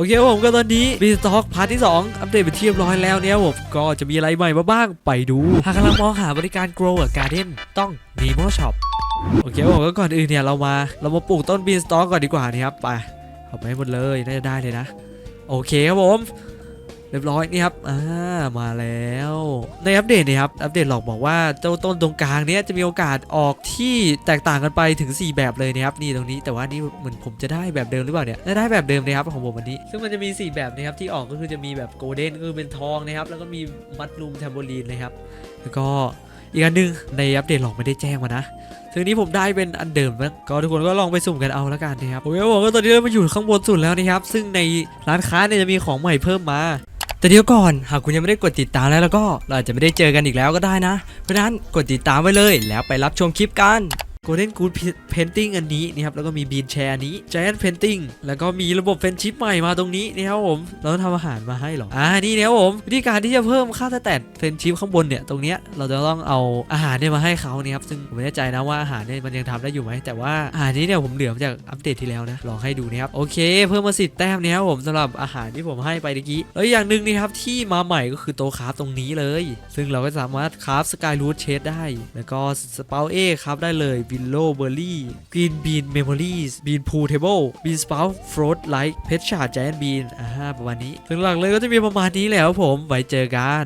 โอเคผมก็ตอนนี้บีสต็อกพาร์ทที่ 2 อัปเดตไปเทียบร้อยแล้วเนี่ยผมก็จะมีอะไรใหม่มาบ้างไปดู หากกำลังมองหาบริการ Grow a Garden ต้อง Nemo Shop โอเคผมก็ก่อนอื่นเนี่ยเรามาเรามาปลูกต้นบีสต็อกก่อนดีกว่านี่ครับไปเอาไปหมดเลยน่าจะได้เลยนะ โอเคครับผม เรียบร้อยนี่ครับอ่ามาแล้ว ในอัปเดตเนี่ยครับอัปเดตหลอกบอกว่าเจ้าต้นตรงกลางเนี้ยจะมีโอกาสออกที่แตกต่างกันไปถึง 4 แบบเลยนะครับนี่ตรงนี้แต่ว่านี่เหมือนผมจะได้แบบเดิมหรือเปล่าเนี่ยได้แบบเดิมนะครับของผมวันนี้ ซึ่งมันจะมี 4 แบบนะครับที่ออกก็คือจะมีแบบโกลเด้นคือเป็นทองนะครับแล้วก็มีมัดลูมแทมโบลีนนะครับแล้วก็อีกอันหนึงในอัปเดตหลอกไม่ได้แจ้งมานะซึ่งนี้ผมได้เป็นอันเดิมนะก็ทุกคนก็ลองไปสุ่มกันเอาแล้วกันนะครับโอเคผมก็ตอนนี้เรามาอยู่ข้างบนสุดแล้วนะครับ ซึ่งในร้านค้าเนี่ยจะมีของใหม่เพิ่มมา แต่เดี๋ยวก่อนหากคุณยังไม่ได้กดติดตามแล้วแล้วก็เราอาจจะไม่ได้เจอกันอีกแล้วก็ได้นะ เพราะฉะนั้นกดติดตามไว้เลยแล้วไปรับชมคลิปกัน Golden Good Painting อันนี้นี่ครับแล้วก็มี Bean Chair อันนี้ Giant Painting แล้วก็มีระบบเฟนชิปใหม่มาตรงนี้นี่ครับผมเราต้องทำอาหารมาให้หรออ่านี่นะครับผมวิธีการที่จะเพิ่มค่าสแตทเฟนชิปข้างบนเนี่ยตรงเนี้ยเราจะต้องเอาอาหารเนี่ยมาให้เขาเนี่ยครับซึ่งผมไม่แน่ใจนะว่าอาหารเนี่ยมันยังทำได้อยู่ไหมแต่ว่าอาหารนี้เนี่ยผมเหลือมาจากอัปเดตที่แล้วนะลองให้ดูนะครับโอเค เพิ่มมาสิบแต้มนี่ยครับผมสำหรับอาหารที่ผมให้ไปเมื่อกี้แล้วอย่างหนึ่งนี่ครับที่มาใหม่ก็คือโตคราฟตรงนี้เลย ซึ่งเราก็สามารถคราฟสกายรูทเชดได้ แล้วก็สเปาเอคราฟได้เลยวิลโลเบอร์รี่กรีนบีนเมมโมรีสบีนพูเทเบิลบีนสปาฟรอตไลท์เพชชาร์ดแจนบีนอ่าประมาณนี้ซึ่งหลักเลยก็จะมีประมาณนี้แล้วผมไว้เจอกัน